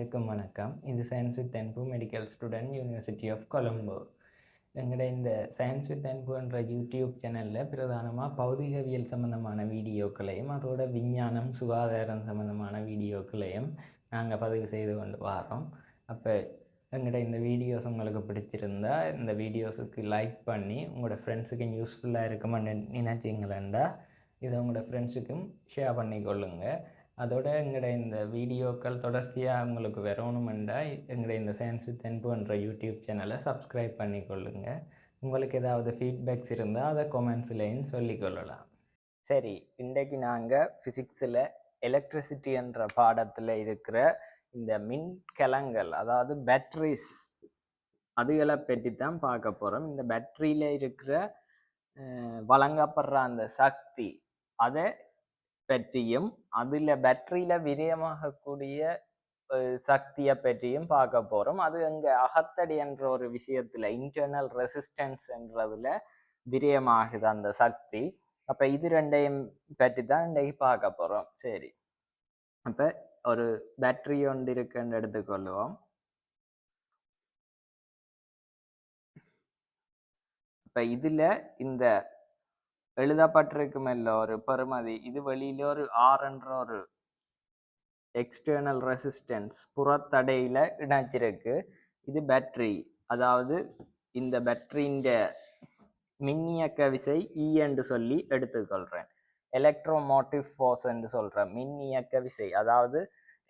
எல்லாருக்கும் வணக்கம். இது science with Anbu medical student university of Colombo எங்களோட இந்த சயின்ஸ் வித் அன்புன்ற யூடியூப் சேனலில் பிரதானமாக பௌதிகவியல் சம்மந்தமான வீடியோக்களையும் அதோட விஞ்ஞானம் சுகாதாரம் சம்மந்தமான வீடியோக்களையும் நாங்கள் பதிவு செய்து கொண்டு வரோம் அப்போ எங்களோட இந்த வீடியோஸ் உங்களுக்கு பிடிச்சிருந்தா இந்த வீடியோஸுக்கு லைக் பண்ணி உங்களோட ஃப்ரெண்ட்ஸுக்கு யூஸ்ஃபுல்லாக இருக்குமான்னு நினச்சிங்களேண்டா இதை உங்களோட ஃப்ரெண்ட்ஸுக்கும் ஷேர் பண்ணிக்கொள்ளுங்கள் அதோட எங்களோட இந்த வீடியோக்கள் தொடர்ச்சியாக உங்களுக்கு வரணுமெண்டா எங்களோட இந்த சயின்ஸ் வித் அன்புன்ற யூடியூப் சேனலை சப்ஸ்கிரைப் பண்ணிக்கொள்ளுங்க. உங்களுக்கு ஏதாவது ஃபீட்பேக்ஸ் இருந்தால் அதை கொமெண்ட்ஸ்லேயும் சொல்லிக்கொள்ளலாம். சரி இன்றைக்கு நாங்கள் ஃபிசிக்ஸில் எலக்ட்ரிசிட்டி என்ற பாடத்தில் இருக்கிற இந்த மின்கலங்கள் அதாவது பேட்ரிஸ் அதுகளை பற்றி தான் பார்க்க போகிறோம் இந்த பேட்டரியில் இருக்கிற வழங்கப்படுற அந்த சக்தி அதை பற்றியும் அதில் பேட்டரியில் விரயமாகக்கூடிய சக்தியை பற்றியும் பார்க்க போகிறோம் அது எங்கள் அகத்தடி என்ற ஒரு விஷயத்தில் இன்டர்னல் ரெசிஸ்டன்ஸ் என்றதுல விரயமாகுது அந்த சக்தி. அப்போ இது ரெண்டையும் பற்றி தான் இன்றைக்கு பார்க்க போகிறோம் சரி. அப்போ ஒரு பேட்டரி ஒன்று இருக்குன்னு எடுத்துக்கொள்வோம். இப்போ இதில் இந்த எழுதப்பட்டிருக்குமெல்ல ஒரு பெருமதி இது வெளியில ஒரு ஆர் என்ற ஒரு எக்ஸ்டர்னல் ரெசிஸ்டன்ஸ் புறத்தடையில இணைச்சிருக்கு இது பேட்டரி அதாவது இந்த பேட்டரியின் மின்னியக்க விசை இ என்று சொல்லி எடுத்துக்கொள்றேன். எலக்ட்ரோமோட்டிவ் ஃபோர்ஸ் என்று சொல்றேன் மின்னியக்க விசை. அதாவது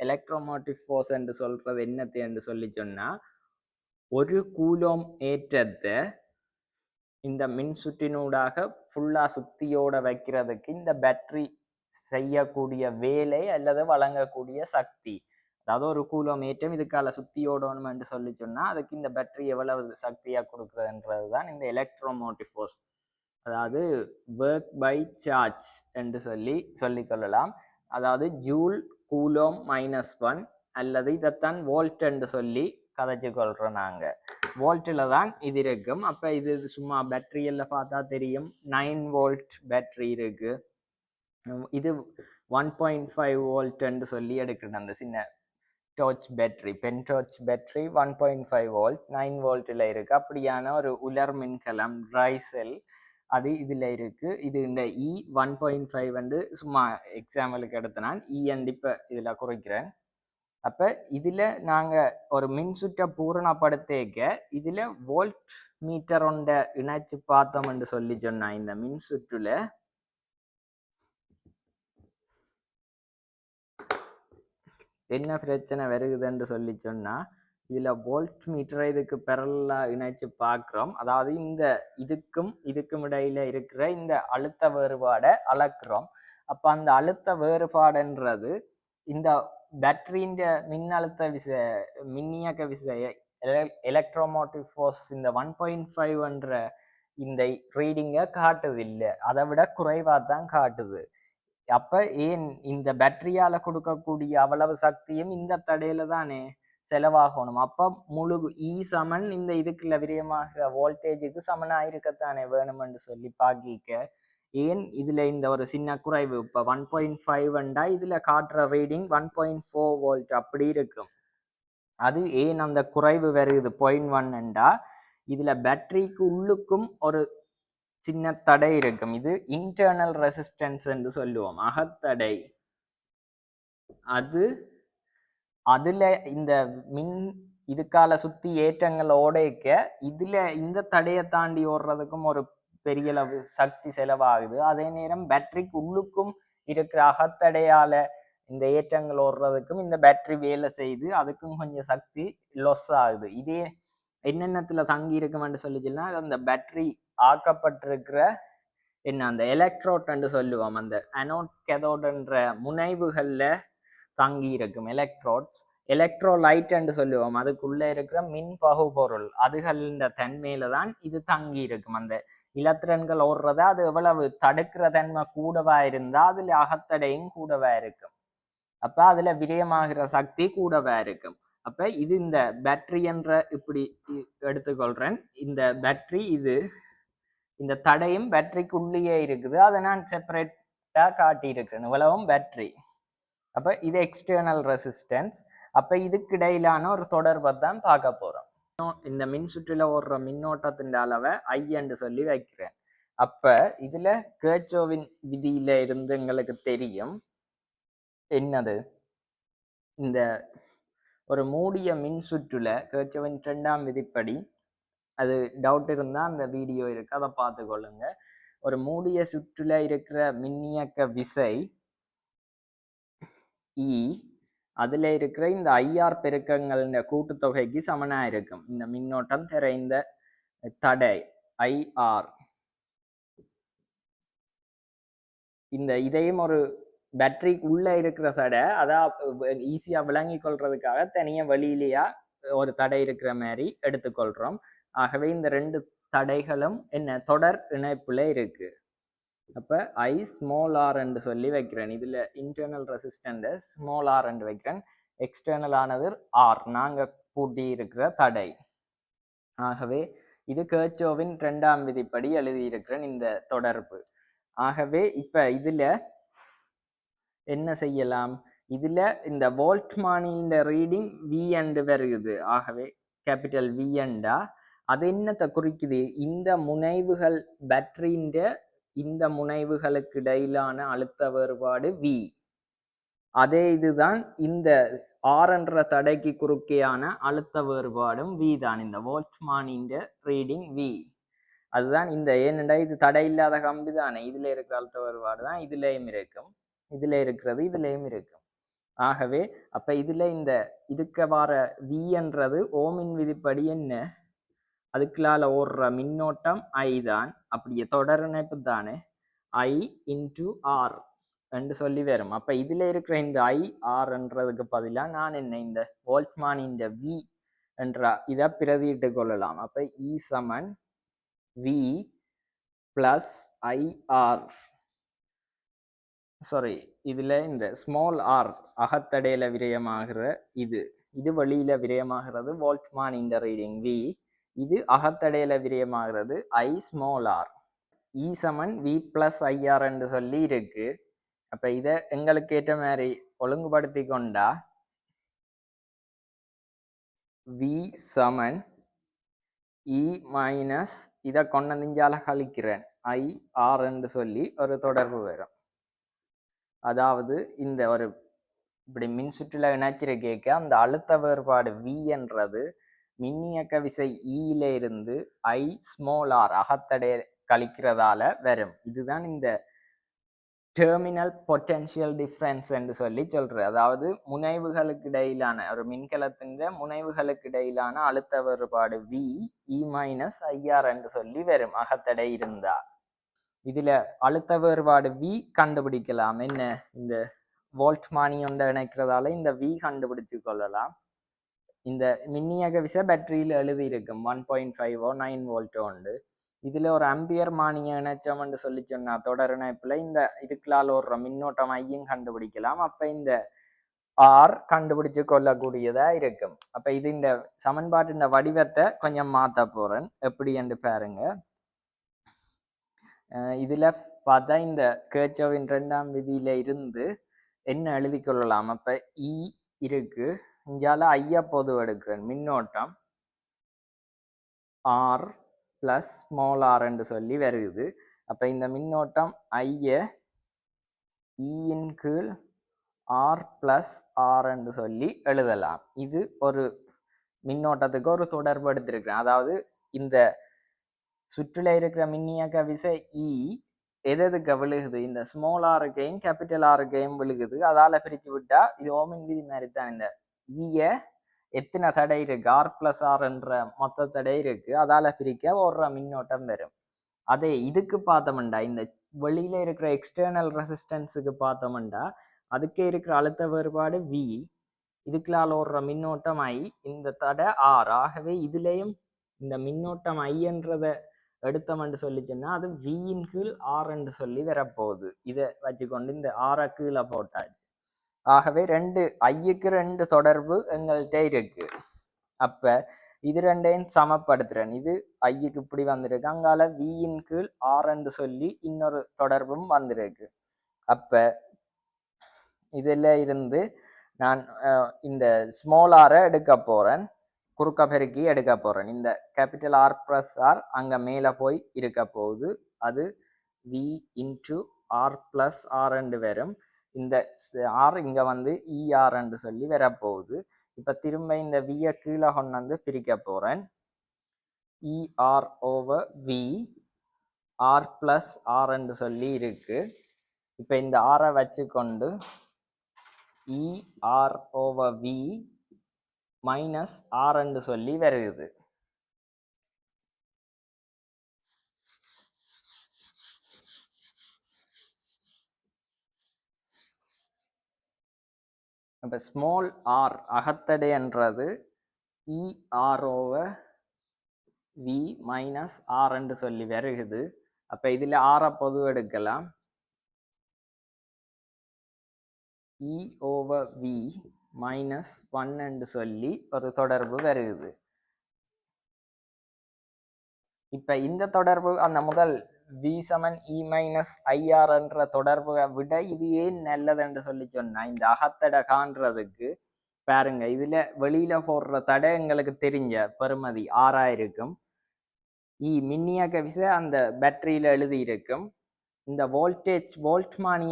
எலக்ட்ரோமோட்டிவ் ஃபோர்ஸ் என்று சொல்றது என்னத்தை என்று சொல்லி சொன்னா ஒரு கூலோம் ஏற்றத்தை இந்த மின் சுற்றினூடாக ஃபுல்லாக சுத்தியோட வைக்கிறதுக்கு இந்த பேட்டரி செய்யக்கூடிய வேலை அல்லது வழங்கக்கூடிய சக்தி. அதாவது ஒரு கூலம் ஏற்றம் இதுக்கால சுத்தியோடணும் என்று சொல்லி சொன்னால் அதுக்கு இந்த பேட்டரி எவ்வளவு சக்தியாக கொடுக்குறதுன்றது தான் இந்த எலக்ட்ரோமோட்டிவ் ஃபோர்ஸ் அதாவது ஒர்க் பை சார்ஜ் என்று சொல்லி சொல்லிக்கொள்ளலாம் அதாவது ஜூல் கூலோம் மைனஸ் ஒன் அல்லது இதைத்தான் வோல்ட் என்று சொல்லி கதைச்சு கொள்கிறோம் நாங்கள் வோல்ட்டில் தான் இது இருக்கும். அப்போ இது சும்மா பேட்டரியெல்லாம் பார்த்தா தெரியும். நைன் வோல்ட் பேட்டரி இருக்கு. இது ஒன் பாயிண்ட் ஃபைவ் வோல்ட்னு சொல்லி எடுக்கிறேன் அந்த சின்ன torch battery pen torch battery one point five volt nine வோல்ட்டில் இருக்கு. அப்படியான ஒரு உலர் மின்கலம் ட்ரை செல் அது இதில் இருக்கு. இது இந்த இ ஒன் பாயிண்ட் ஃபைவ் வந்து சும்மா எக்ஸாம்பிளுக்கு எடுத்து நான் e இ அண்ட் இப்போ இதில் குறைக்கிறேன். அப்போ இதில் நாங்கள் ஒரு மின்சுற்றை பூரணப்படுத்தேக்க இதில் வோல்ட் மீட்டர் ஒன்றை இணைச்சு பார்த்தோம்னு சொல்லி சொன்னால் இந்த மின்சுற்றுல. என்ன பிரச்சனை வருகுதுன்னு சொல்லி சொன்னா இதுல வோல்ட் மீட்டரை இதுக்கு பெரலா இணைச்சு பார்க்குறோம். அதாவது இந்த இதுக்கும் இதுக்கும் இடையில இருக்கிற இந்த அழுத்த வேறுபாடை அளக்குறோம். அப்ப அந்த அழுத்த வேறுபாடுன்றது இந்த பேட்டரியின் மின்னழுத்த விசை மின்னியக்க விசையை எலக்ட்ரோமோட்டிவ் ஃபோர்ஸ் இந்த ஒன் பாயிண்ட் ஃபைவ்ன்ற இந்த ரீடிங்கை காட்டுது இல்லை அதை விட குறைவாக தான் காட்டுது. அப்ப ஏன் இந்த பேட்டரியால கொடுக்கக்கூடிய அவ்வளவு சக்தியும் இந்த தடையில தானே செலவாகணும்? அப்ப முழு இ சமன் இந்த இதுக்குள்ள விரியமாக வோல்டேஜுக்கு சமனாக இருக்கத்தானே வேணும்னு சொல்லி பாக்கிக்க ஏன் இதில் இந்த ஒரு சின்ன குறைவு? இப்போ ஒன் பாயிண்ட் ஃபைவ்ண்டா இதில் காட்டுற reading one point four volt அப்படி இருக்கும். அது ஏன் அந்த குறைவு வருது? பாயிண்ட் ஒன்னுண்டா இதில் பேட்டரிக்கு உள்ளுக்கும் ஒரு சின்ன தடை இருக்கும். இது இன்டர்னல் ரெசிஸ்டன்ஸ் என்று சொல்லுவோம். அகத்தடை. அது அதில் இந்த மின் இதுக்கால சுற்றி ஏற்றங்கள் ஓடைக்க இதில் இந்த தடையை தாண்டி ஓடுறதுக்கும் ஒரு பெரிய அளவு சக்தி செலவாகுது. அதே நேரம் பேட்டரிக்கு உள்ளுக்கும் இருக்கிற அகத்தடையால இந்த ஏற்றங்கள் ஓடுறதுக்கும் இந்த பேட்டரி வேலை செய்து அதுக்கும் கொஞ்சம் சக்தி லொஸ் ஆகுது. இதே என்னென்னத்துல தங்கி இருக்குமென்று சொல்லிச்சுன்னா அந்த பேட்டரி ஆக்கப்பட்டிருக்கிற என்ன அந்த எலக்ட்ரோட்ன்னு சொல்லுவோம். அந்த அனோட் கெதோடுன்ற முனைவுகள்ல தங்கி இருக்கும் எலக்ட்ரோட்ஸ் எலக்ட்ரோலைட்ன்னு சொல்லுவோம். அதுக்குள்ள இருக்கிற மின் பகுபொருள். அதுகளின் தன்மையில தான் இது தங்கி இருக்கும். அந்த இலத்திரன்கள் ஓடுறத அது எவ்வளவு தடுக்கிற தன்மை கூடவா இருந்தா அதுல அகத்தடையும் கூடவா இருக்கும். அப்ப அதுல விரயமாகிற சக்தி கூடவா இருக்கும். அப்ப இது இந்த பேட்டரி என்ற இப்படி எடுத்துக்கொள்றேன். இந்த பேட்டரி இது இந்த தடையும் பேட்டரிக்குள்ளேயே இருக்குது. அதை நான் செப்பரேட்டா காட்டியிருக்கிறேன். இவ்வளவும் பேட்டரி அப்ப இது எக்ஸ்டர்னல் ரெசிஸ்டன்ஸ் அப்ப இதுக்கிடையிலான ஒரு தொடர்பை தான் பார்க்க போறோம். இந்த மின் சுற்றில ஓடுற மின்னோட்டத்தின் அளவை ஐ என்று சொல்லி வைக்கிறேன். அப்ப இதுல கேச்சோவின் விதியில இருந்து எங்களுக்கு தெரியும் என்னது? இந்த ஒரு மூடிய மின் சுற்றுல கேச்சோவின் இரண்டாம் விதிப்படி அது டவுட் இருந்தா அந்த வீடியோ இருக்கு அதை பார்த்துக்கொள்ளுங்க. ஒரு மூடிய சுற்றுல இருக்கிற மின்னியக்க விசை இ அதில் இருக்கிற இந்த ஐஆர் பெருக்கங்கள் கூட்டுத்தொகைக்கு சமனாக இருக்கும். இந்த மின்னோட்டம் திரைந்த தடை ஐஆர். இந்த இதையும் ஒரு பேட்டரி உள்ளே இருக்கிற தடை அதான் ஈஸியாக விளங்கி கொள்றதுக்காக தனியாக வெளியிலேயா ஒரு தடை இருக்கிற மாதிரி எடுத்துக்கொள்கிறோம் ஆகவே இந்த ரெண்டு தடைகளும் என்ன தொடர் இணைப்புல இருக்குது அப்போ ஐ ஸ்மால் ஆர் என்று சொல்லி வைக்கிறேன். இதில் இன்டர்னல் ரெசிஸ்டண்ட்டை ஸ்மால் ஆர் என்று வைக்கிறேன். எக்ஸ்டர்னல் ஆனது ஆர் நாங்கள் பூட்டி இருக்கிற தடை. ஆகவே இது கேர்ச்சோவின் ரெண்டாம் விதிப்படி எழுதியிருக்கிறேன் இந்த தொடர்பு. ஆகவே இப்போ இதில் என்ன செய்யலாம்? இதில் இந்த வோல்ட்மானியின் ரீடிங் வி அண்டு வருகுது ஆகவே கேபிட்டல் வி அண்டா அது என்னத்தை குறிக்குது? இந்த முனைவுகள் பேட்டரின்ற இந்த முனைவுகளுக்கு இடையிலான அழுத்த வேறுபாடு வி அதே இதுதான் இந்த ஆர் என்ற தடைக்கு குறுக்கேயான அழுத்த வேறுபாடும் வி தான். இந்த வோல்ட்மானின் ரீடிங் வி அதுதான் இந்த ஏனெண்டா இது தடை இல்லாத கம்பி தானே. இதுல இருக்கிற அழுத்த வேறுபாடு தான் இதுலேயும் இருக்கும். இதுல இருக்கிறது இதுலேயும் இருக்கும். ஆகவே அப்ப இதுல இந்த இதுக்கு வார வி என்றது ஓமின் விதிப்படி என்ன? அதுக்குள்ளால ஓடுற மின்னோட்டம் ஐ தான். அப்படியே தொடர் இணைப்பு தானே ஐ இன்டு ஆர் என்று சொல்லி வரும் அப்ப இதுல இருக்கிற இந்த ஐ ஆர்ன்றதுக்கு பதிலாக நான் என்ன இந்த வோல்ட்மான் இந்த வி என்ற இதை பிரதியிட்டு கொள்ளலாம். அப்ப இ சமன் வி பிளஸ் ஐஆர் சாரி இதுல இந்த ஸ்மால் ஆர் அகத்தடையில விரயமாகிற இது. இது வழியில் விரயமாகிறது வோல்ட்மான் இந்த ரீடிங் வி இது அகத்தடையில விரியமாகிறது. ஐ ஸ்மால் ஆர் இ சமன் வி பிளஸ் ஐஆர் என்று சொல்லி இருக்கு. அப்ப இத எங்களுக்கு ஏற்ற மாதிரி ஒழுங்குபடுத்தி கொண்டா வி சமன் இ மைனஸ் இதை கொண்ட நெஞ்சால கழிக்கிறேன். ஐ ஆர் என்று சொல்லி ஒரு தொடர்பு வரும். அதாவது இந்த ஒரு இப்படி மின் சுற்றுல இணைச்சிருக்கேக்க அந்த அழுத்த வேறுபாடு வி என்றது மின்னியக்க விசை e ஈல இருந்து ஐ ஸ்மால் ஆர் அகத்தடை கழிக்கிறதால வரும். இதுதான் இந்த டெர்மினல் பொட்டென்ஷியல் டிஃப்ரென்ஸ் என்று சொல்லி சொல்றது. அதாவது முனைவுகளுக்கு இடையிலான ஒரு மின்கலத்தின் முனைவுகளுக்கு இடையிலான அழுத்த வேறுபாடு வி இ மைனஸ் ஐஆர் என்று சொல்லி வரும். அகத்தடை இருந்தா. இதுல அழுத்த வேறுபாடு வி கண்டுபிடிக்கலாம். என்ன? இந்த வோல்ட் மானி இணைக்கிறதால இந்த வி கண்டுபிடிச்சு கொள்ளலாம். இந்த மின்னியக விச பேட்டரியில் எழுதி இருக்கும் ஒன் பாயிண்ட் ஃபைவோ நைன் வோல்ட்டோ உண்டு. இதுல ஒரு அம்பியர் மானிய இணைச்சோம்னு சொல்லி சொன்னால் தொடர் இணைப்புல இந்த இதுக்குள்ளால் ஓடுற மின்னோட்டம் ஐயும் கண்டுபிடிக்கலாம். அப்ப இந்த ஆர் கண்டுபிடிச்சு கொள்ளக்கூடியதாக இருக்கும். அப்ப இது இந்த சமன்பாட்டு இந்த வடிவத்தை கொஞ்சம் மாத்த போகிறேன் எப்படி என்று பாருங்க. இதுல பார்த்தா இந்த கேச்சோவின் ரெண்டாம் விதியில இருந்து என்ன எழுதி கொள்ளலாம்? அப்ப இ இருக்கு. இங்கால ஐயா பொது எடுக்கிறேன் மின்னோட்டம் ஆர் பிளஸ் ஸ்மால் ஆர் என்று சொல்லி வருகுது அப்ப இந்த மின்னோட்டம் ஐய e இயின் கீழ் ஆர் பிளஸ் ஆர் என்று சொல்லி எழுதலாம். இது ஒரு மின்னோட்டத்துக்கு ஒரு தொடர்பு எடுத்திருக்கிறேன். அதாவது இந்த சுற்றில இருக்கிற மின்னியக்க விசை e இ எதுக்கு விழுகுது? இந்த ஸ்மால் ஆருக்கையும் கேபிட்டல் ஆருக்கையும் விழுகுது. அதால பிரிச்சு விட்டா இது ஓமின் விதி மாதிரி தான் இந்த ஈய எத்தனை தடை இருக்கு? ஆர் பிளஸ் ஆர் என்ற மொத்த தடை இருக்கு. அதால பிரிக்க ஓடுற மின்னோட்டம் வரும். அதே இதுக்கு பார்த்தோம்டா இந்த வெளியில இருக்கிற எக்ஸ்டர்னல் ரெசிஸ்டன்ஸுக்கு பார்த்தோம்டா அதுக்கே இருக்கிற அழுத்த வேறுபாடு வி இதுக்குள்ளால் ஓடுற மின்னோட்டம் ஐ இந்த தடை ஆர் ஆகவே இதுலேயும் இந்த மின்னோட்டம் ஐ என்றத எடுத்தோம்னு சொல்லி சொன்னா அது வியின் கீழ் ஆர் என்று சொல்லி வரப்போகுது. இதை வச்சுக்கொண்டு இந்த ஆரை கீழே போட்டாச்சு. ஆகவே ரெண்டு ஐயுக்கு ரெண்டு தொடர்பு எங்கள்கிட்ட இருக்கு. அப்ப இது ரெண்டையும் சமப்படுத்துறேன். இது ஐயுக்கு இப்படி வந்திருக்கு. அங்கால வியின் கீழ் ஆர் என்று சொல்லி இன்னொரு தொடர்பும் வந்திருக்கு. அப்ப இதில் இருந்து நான் இந்த ஸ்மால் ஆரை எடுக்க போகிறேன் குறுக்க பெருக்கி எடுக்க போகிறேன் இந்த கேபிட்டல் ஆர் ப்ளஸ் ஆர் அங்கே மேலே போய் இருக்க போகுது. அது V into R plus R ரெண்டு வரும். இந்த ஆர் இங்கே வந்து இஆர் என்று சொல்லி வரப்போகுது. இப்போ திரும்ப இந்த வியை கீழே கொண்டு வந்து பிரிக்க போகிறேன் ER over V R plus R என்று சொல்லி இருக்கு. இப்போ இந்த ஆரை வச்சுக்கொண்டு ER over V minus R என்று சொல்லி வருது. இப்போ ஸ்மால் ஆர் அகத்தடை என்றது ஓவர் வி மைனஸ் ஆர் என்று சொல்லி வருகுது. அப்போ இதில் ஆரை பொது எடுக்கலாம். E over V minus one என்று சொல்லி ஒரு தொடர்பு வருகுது. இப்போ இந்த தொடர்பு அந்த முதல் வி சமன் இ மைனஸ் ஐஆர் என்ற தொடர்பை விட இது ஏன் நல்லது என்று சொல்லி சொன்னா இந்த அகத்தடை காண்றதுக்கு பாருங்க இதுல வெளியில போடுற தடை எங்களுக்கு தெரிஞ்ச பெருமதி ஆறாயிருக்கும் இ e மின்னியக்க விசை அந்த பேட்டரியில எழுதியிருக்கும். இந்த வோல்டேஜ் வோல்ட் மானி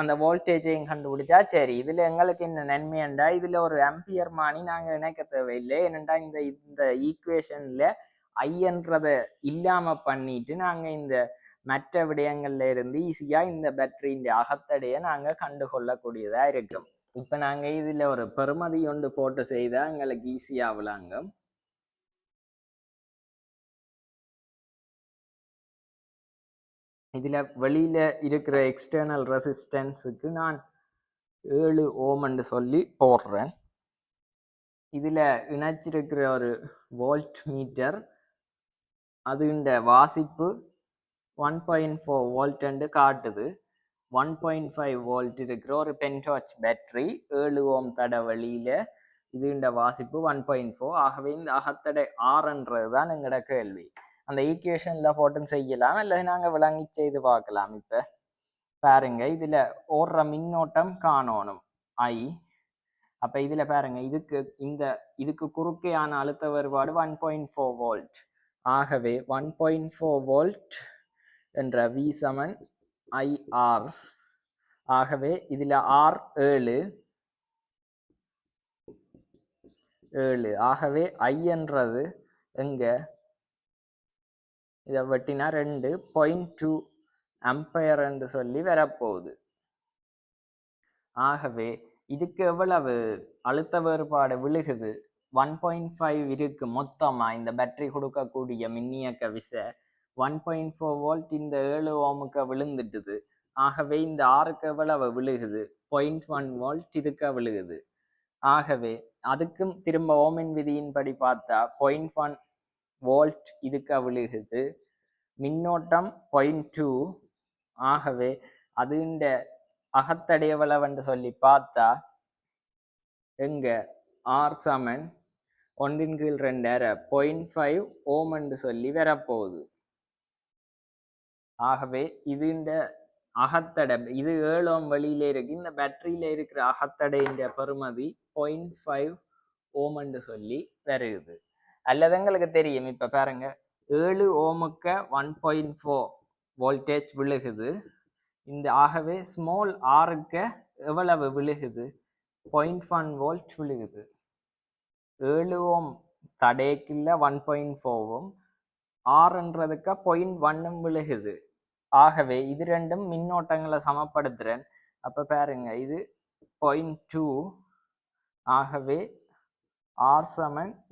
அந்த வோல்டேஜையும் கண்டுபிடிச்சா சரி இதுல எங்களுக்கு என்ன நன்மையண்டா இதுல ஒரு ஆம்பியர் மானி நாங்க இணைக்க தேவையில்லை. என்னண்டா இந்த இந்த ஈக்குவேஷன்ல ஐயன்றதை இல்லாம பண்ணிட்டு நாங்க இந்த மற்ற விடயங்கள்ல இருந்து ஈஸியா இந்த பேட்டரியின் அகத்தடைய நாங்க கண்டுகொள்ளக்கூடியதா இருக்கும். இப்ப நாங்க இதுல ஒரு பெருமதி ஒன்று போட்டு செய்தா எங்களுக்கு ஈஸியா விளங்கும். இதுல வெளியில இருக்கிற எக்ஸ்டர்னல் ரெசிஸ்டன்ஸுக்கு நான் ஏழு ஓமன்னு சொல்லி போடுறேன். இதுல இணைச்சிருக்கிற ஒரு வோல்ட் மீட்டர் அதுண்ட வாசிப்பு ஒன் பாயிண்ட் ஃபோர் வோல்ட் காட்டுது. ஒன் பாயிண்ட் ஃபைவ் வோல்ட் இருக்கிற ஒரு பென்டாச் பேட்டரி ஏழு ஓம் தட வழியில இதுண்ட வாசிப்பு ஒன் பாயிண்ட் ஃபோர் ஆகவே இந்த அகத்தடை ஆறுன்றது தான் எங்களோட கேள்வி. அந்த ஈக்குவேஷனில் போட்டும் செய்யலாம் அல்லது நாங்கள் விளங்கி செய்து பார்க்கலாம். இப்போ பாருங்க இதில் ஓடுற மின்னோட்டம் காணணும். ஐ அப்போ இதில் பாருங்க இதுக்கு இந்த இதுக்கு குறுக்கேயான அழுத்த வேறுபாடு ஒன் பாயிண்ட் ஃபோர் வோல்ட் ஆகவே ஒன் பாயிண்ட் ஃபோர் வோல்ட் என்ற வி சமன் ஐஆர் ஆகவே இதில் ஆர் ஏழு. ஏழு. ஆகவே ஐ என்றது எங்கே? இதை வெட்டினா ரெண்டு. பாயிண்ட் டூ அம்பையர் என்று சொல்லி வரப்போகுது. ஆகவே இதுக்கு எவ்வளவு அழுத்த வேறுபாடு விழுகுது? ஒன் பாயிண்ட் ஃபைவ் இருக்கு மொத்தமாக இந்த பேட்டரி கொடுக்கக்கூடிய மின்னியக்க விசை. ஒன் பாயிண்ட் ஃபோர் வோல்ட் இந்த ஏழு ஓமுக்கு விழுந்துட்டுது. ஆகவே இந்த ஆறுக்கு எவ்வளவு விழுகுது? பாயிண்ட் ஒன் வோல்ட் இதுக்க விழுகுது. ஆகவே அதுக்கும் திரும்ப ஓமின் விதியின்படி பார்த்தா பாயிண்ட் ஒன் வோல்ட் இதுக்க விழுகுது. மின்னோட்டம் பாயிண்ட் டூ ஆகவே அது இந்த அகத்தடையவளவென்று சொல்லி பார்த்தா எங்க ஆர் சமன் ஒன்றின் கீழ் ரெண்டரை பாயிண்ட் ஃபைவ் ஓம் என்று சொல்லி வரப்போகுது. ஆகவே இது இந்த அகத்தடை இது ஏழோம் வழியில இருக்கு. இந்த பேட்டரியில இருக்கிற அகத்தடைன்ற பெருமதி பாயிண்ட் ஃபைவ் ஓம் என்று சொல்லி வருகுது அல்லது எங்களுக்கு தெரியும். இப்ப பாருங்க. ஏழு ஓமுக்க ஒன் பாயிண்ட் ஃபோர் வோல்டேஜ் விழுகுது. இந்த ஆகவே ஸ்மால் ஆருக்கு எவ்வளவு விழுகுது? பாயிண்ட் ஒன் வோல்ட் விழுகுது. ஏழு ஓம் தடேக்கில்ல ஒன் பாயிண்ட் ஃபோவும் ஆறுன்றதுக்கு பாயிண்ட் ஒன்னும் விழுகுது. ஆகவே இது ரெண்டும் மின்னோட்டங்களை சமப்படுத்துகிறேன் அப்போ பாருங்க இது பாயிண்ட் டூ ஆகவே ஆர் சமன்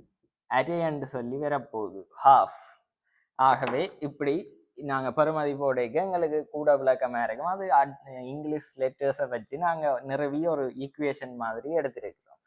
அரேன்னு சொல்லி வரப்போகுது. ஹாஃப் ஆகவே இப்படி நாங்கள் பெருமதி எங்களுக்கு கூட விளக்கமாக இருக்கும். அது அட்- இங்கிலீஷ் லெட்டர்ஸை வச்சு நாங்கள் நிறுவி ஒரு ஈக்குவேஷன் மாதிரி எடுத்திருக்கிறோம்.